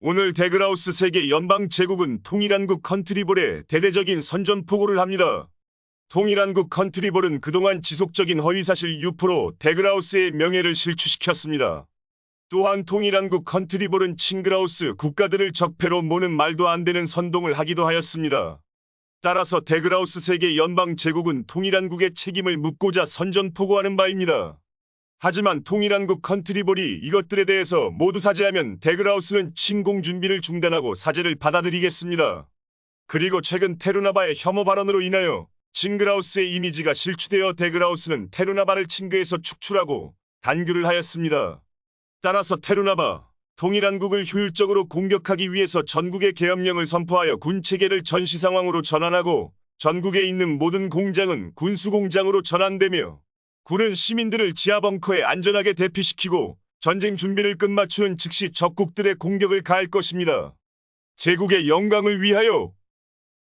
오늘 데그라우스 세계 연방 제국은 통일한국 컨트리볼에 대대적인 선전포고를 합니다. 통일한국 컨트리볼은 그동안 지속적인 허위사실 유포로 데그라우스의 명예를 실추시켰습니다. 또한 통일한국 컨트리볼은 칭그라우스 국가들을 적폐로 모는 말도 안 되는 선동을 하기도 하였습니다. 따라서 데그라우스 세계 연방 제국은 통일한국의 책임을 묻고자 선전포고하는 바입니다. 하지만 통일한국 컨트리볼이 이것들에 대해서 모두 사죄하면 데그라우스는 침공 준비를 중단하고 사죄를 받아들이겠습니다. 그리고 최근 테루나바의 혐오 발언으로 인하여 칭그라우스의 이미지가 실추되어 데그라우스는 테루나바를 칭그에서 축출하고 단교를 하였습니다. 따라서 테루나바, 통일한국을 효율적으로 공격하기 위해서 전국의 계엄령을 선포하여 군 체계를 전시 상황으로 전환하고 전국에 있는 모든 공장은 군수 공장으로 전환되며 군은 시민들을 지하 벙커에 안전하게 대피시키고 전쟁 준비를 끝마추는 즉시 적국들의 공격을 가할 것입니다. 제국의 영광을 위하여